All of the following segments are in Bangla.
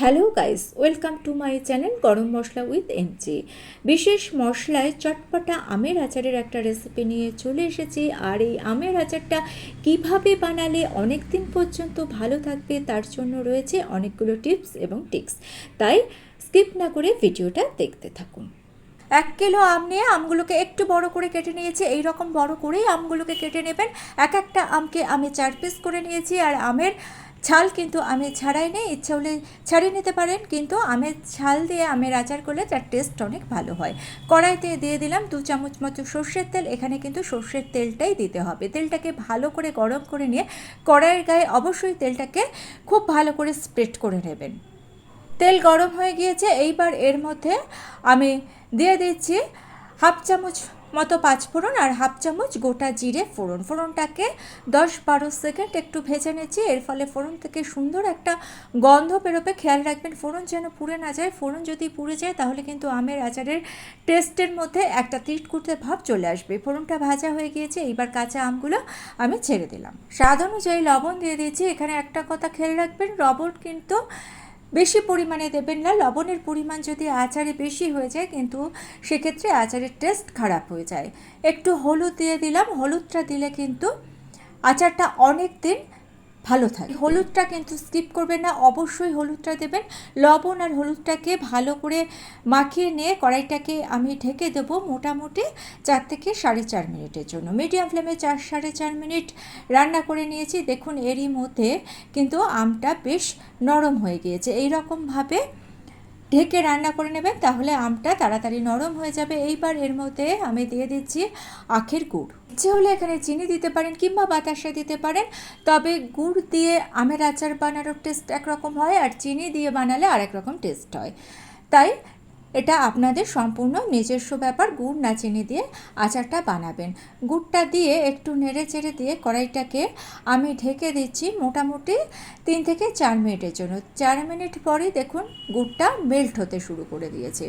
Hello guys, welcome to my channel garam masala with MG বিশেষ মশলায় চটপটা আমের আচারের একটা রেসিপি নিয়ে চলে এসেছি। আর এই আমের আচারটা কীভাবে বানালে অনেক দিন পর্যন্ত ভালো থাকবে তার জন্য রয়েছে অনেকগুলো টিপস এবং টিক্স তাই স্কিপ না করে ভিডিওটা দেখতে থাকুন। এক কিলো আম নিয়ে আমগুলোকে একটু বড় করে কেটে নিয়েছি। এই রকম বড় করেই আমগুলোকে কেটে নেবেন। এক একটা আমকে আমি চার পিস করে নিয়েছি। আর আমের ছাল কিন্তু আমি ছাড়াই নেই, ইচ্ছা হলে ছাড়িয়ে নিতে পারেন, কিন্তু আমের ছাল দিয়ে আমের আচার করলে তার টেস্ট অনেক ভালো হয়। কড়াইতে দিয়ে দিলাম দু চামচ মতো সর্ষের তেল, এখানে কিন্তু সর্ষের তেলটাই দিতে হবে। তেলটাকে ভালো করে গরম করে নিয়ে কড়াইয়ের গায়ে অবশ্যই তেলটাকে খুব ভালো করে স্প্রেড করে নেবেন। তেল গরম হয়ে গিয়েছে, এইবার এর মধ্যে আমি দিয়ে দিচ্ছি হাফ চামচ মতো পাঁচ ফোড়ন আর হাফ চামচ গোটা জিরে ফোড়ন। ফোড়নটাকে দশ বারো সেকেন্ড একটু ভেজে নিচ্ছি। এর ফলে ফোড়ন থেকে সুন্দর একটা গন্ধ বেরোবে। খেয়াল রাখবেন, ফোড়ন যেন পুড়ে না যায়। ফোড়ন যদি পুড়ে যায়, তাহলে কিন্তু আমের আচারের টেস্টের মধ্যে একটা তিট কুটতে ভাব চলে আসবে। ফোড়নটা ভাজা হয়ে গিয়েছে। এইবার কাঁচা আমগুলো আমি ছেড়ে দিলাম। স্বাদ অনুযায়ী লবণ দিয়ে দিয়েছি। এখানে একটা কথা খেয়াল রাখবেন, লবণ কিন্তু বেশি পরিমাণে দেবেন না, লবণের পরিমাণ যদি আচারে বেশি হয়ে যায় কিন্তু সেক্ষেত্রে আচারের টেস্ট খারাপ হয়ে যায়। একটু হলুদ দিয়ে দিলাম, হলুদটা দিলে কিন্তু আচারটা অনেক দিন ভালো থাকে হলুদটা কিন্তু স্কিপ করবেন না, অবশ্যই হলুদটা দেবেন। লবণ আর হলুদটাকে ভালো করে মাখিয়ে নিয়ে কড়াইটাকে আমি ঢেকে দেবো মোটামুটি চার থেকে সাড়ে চার মিনিটের জন্য। মিডিয়াম ফ্লেমে চার সাড়ে চার মিনিট রান্না করে নিয়েছি। দেখুন, এরই মধ্যে কিন্তু আমটা বেশ নরম হয়ে গিয়েছে। এই রকমভাবে ঢেকে রান্না করে নেবেন, তাহলে আমটা তাড়াতাড়ি নরম হয়ে যাবে। এইবার এর মধ্যে আমি দিয়ে দিচ্ছি আখের গুড়। ইচ্ছে হলে এখানে চিনি দিতে পারেন কিংবা বাতাসা দিতে পারেন, তবে গুড় দিয়ে আমের আচার বানানোর টেস্ট একরকম হয় আর চিনি দিয়ে বানালে আরেক রকম টেস্ট হয়। তাই এটা আপনাদের সম্পূর্ণ নিজস্ব ব্যাপার গুড় না চিনি দিয়ে আচারটা বানাবেন। গুড়টা দিয়ে একটু নেড়ে চেড়ে দিয়ে কড়াইটাকে আমি ঢেকে দিচ্ছি মোটামুটি তিন থেকে চার মিনিটের জন্য। চার মিনিট পরে দেখুন গুড়টা মেল্ট হতে শুরু করে দিয়েছে।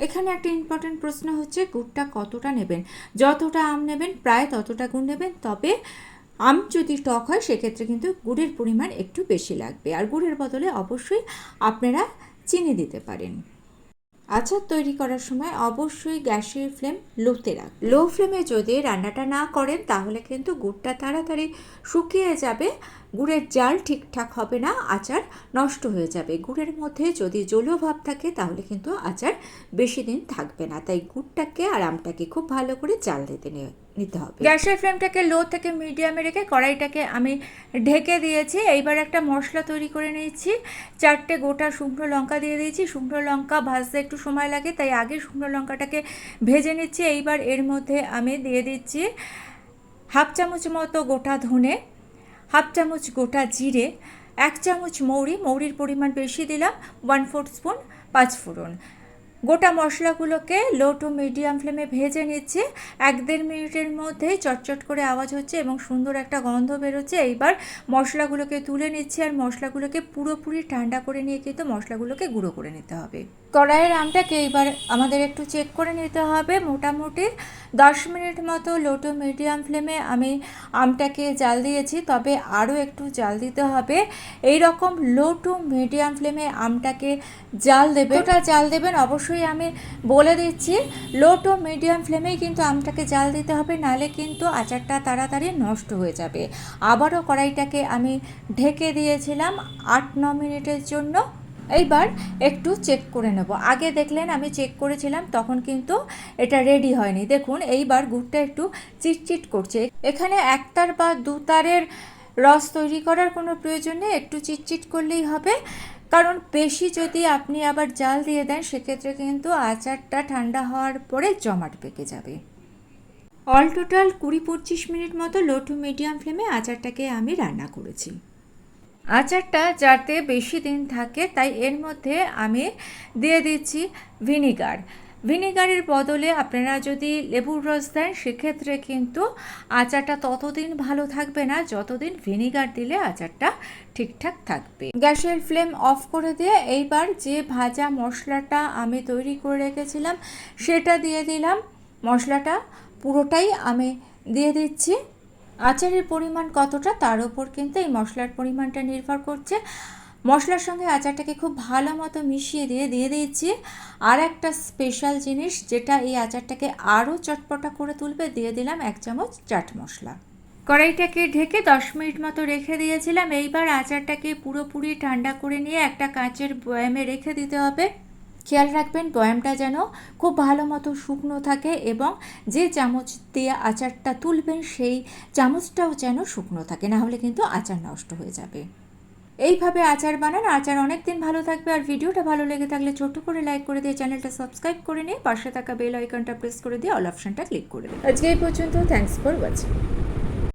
এখানে একটা ইম্পর্টেন্ট প্রশ্ন হচ্ছে, গুড়টা কতটা নেবেন? যতটা আম নেবেন, প্রায় ততটা গুড় নেবেন, তবে আম যদি টক হয়, সেক্ষেত্রে কিন্তু গুড়ের পরিমাণ একটু বেশি লাগবে। আর গুড়ের বদলে অবশ্যই আপনারা চিনি দিতে পারেন। আচার তৈরি করার সময় অবশ্যই গ্যাসের ফ্লেম লোতে রাখ, লো ফ্লেমে যদি রান্নাটা না করেন তাহলে কিন্তু গুড়টা তাড়াতাড়ি শুকিয়ে যাবে, গুড়ের জাল ঠিকঠাক হবে না, আচার নষ্ট হয়ে যাবে। গুড়ের মধ্যে যদি জলীয় ভাব থাকে তাহলে কিন্তু আচার বেশি দিন থাকবে না। তাই গুড়টাকে আর আমটাকে খুব ভালো করে জাল দিতে নিতে হবে। গ্যাসের ফ্লেমটাকে লো থেকে মিডিয়ামে রেখে কড়াইটাকে আমি ঢেকে দিয়েছি। এইবার একটা মশলা তৈরি করে নিয়েছি। চারটে গোটা শুকনো লঙ্কা দিয়ে দিয়েছি। শুকনো লঙ্কা ভাজতে একটু সময় লাগে, তাই আগে শুকনো লঙ্কাটাকে ভেজে নিচ্ছি। এইবার এর মধ্যে আমি দিয়ে দিচ্ছি হাফ চামচ মতো গোটা ধনে, হাফ চামচ গোটা জিরে, এক চামচ মৌরি। মৌরির পরিমাণ বেশি দিলাম, ওয়ান ফোর্থ স্পুন পাঁচ ফোড়ন। গোটা মশলাগুলোকে লো টু মিডিয়াম ফ্লেমে ভেজে নিচ্ছে। এক দেড় মিনিটের মধ্যেই চটচট করে আওয়াজ হচ্ছে এবং সুন্দর একটা গন্ধ বেরোচ্ছে। এইবার মশলাগুলোকে তুলে নিচ্ছে আর মশলাগুলোকে পুরোপুরি ঠান্ডা করে নিয়ে কিন্তু মশলাগুলোকে গুঁড়ো করে নিতে হবে। কড়াইয়ের আমটাকে এইবার আমাদের একটু চেক করে নিতে হবে। মোটামুটি দশ মিনিট মতো লো টু মিডিয়াম ফ্লেমে আমি আমটাকে জাল দিয়েছি, তবে আরও একটু জাল দিতে হবে। এই রকম লো টু মিডিয়াম ফ্লেমে আমটাকে জাল দেবে ওটা জাল দেবেন অবশ্যই আমি বলে দিচ্ছি লো টু মিডিয়াম ফ্লেমেই কিন্তু আমটাকে জাল দিতে হবে নালে কিন্তু আচারটা তাড়াতাড়ি নষ্ট হয়ে যাবে। আবারও কড়াইটাকে আমি ঢেকে দিয়েছিলাম আট ন মিনিটের জন্য। এইবার একটু চেক করে নেব। আগে দেখলেন আমি চেক করেছিলাম, তখন কিন্তু এটা রেডি হয়নি। দেখুন, এইবার গুড়টা একটু চিটচিট করছে। এখানে একতার বা দুতারের রস তৈরি করার কোনো প্রয়োজন নেই, একটু চিটচিট করলেই হবে। কারণ বেশি যদি আপনি আবার জাল দিয়ে দেন, সেক্ষেত্রে কিন্তু আচারটা ঠান্ডা হওয়ার পরে জমাট পেকে যাবে। অল টোটাল কুড়ি পঁচিশ মিনিট মতো লো টু মিডিয়াম ফ্লেমে আচারটাকে আমি রান্না করেছি। আচারটা যাতে বেশি দিন থাকে, তাই এর মধ্যে আমি দিয়ে দিচ্ছি ভিনিগার। ভিনিগারের বদলে আপনারা যদি লেবুর রস দেন, সেক্ষেত্রে কিন্তু আচারটা ততদিন ভালো থাকবে না। যতদিন ভিনিগার দিলে আচারটা ঠিকঠাক থাকবে। গ্যাসের ফ্লেম অফ করে দিয়ে এইবার যে ভাজা মশলাটা আমি তৈরি করে রেখেছিলাম, সেটা দিয়ে দিলাম। মশলাটা পুরোটাই আমি দিয়ে দিচ্ছি। আচারের পরিমাণ কতটা, তার উপর কিন্তু এই মশলার পরিমাণটা নির্ভর করছে। মশলার সঙ্গে আচারটাকে খুব ভালো মতো মিশিয়ে দিয়ে দিয়ে দিয়েছি। আর একটা স্পেশাল জিনিস, যেটা এই আচারটাকে আরও চটপটা করে তুলবে, দিয়ে দিলাম এক চামচ চাট মশলা। কড়াইটাকে ঢেকে দশ মিনিট মতো রেখে দিয়েছিলাম। এইবার আচারটাকে পুরোপুরি ঠান্ডা করে নিয়ে একটা কাঁচের বয়ামে রেখে দিতে হবে। খেয়াল রাখবেন, বয়ামটা যেন খুব ভালো মতো শুকনো থাকে এবং যে চামচ দিয়ে আচারটা তুলবেন, সেই চামচটাও যেন শুকনো থাকে, না হলে কিন্তু আচার নষ্ট হয়ে যাবে। এইভাবে আচার বানান। আচার অনেক দিন ভালো থাকবে আর ভিডিওটা ভালো লেগে থাকলে ছোট্ট করে লাইক করে দিয়ে চ্যানেলটা সাবস্ক্রাইব করে নিয়ে পাশে থাকা বেল আইকনটা প্রেস করে দিয়ে অল অপশনটা ক্লিক করে দিন। আজকে এই পর্যন্ত থ্যাংকস ফর ওয়াচিং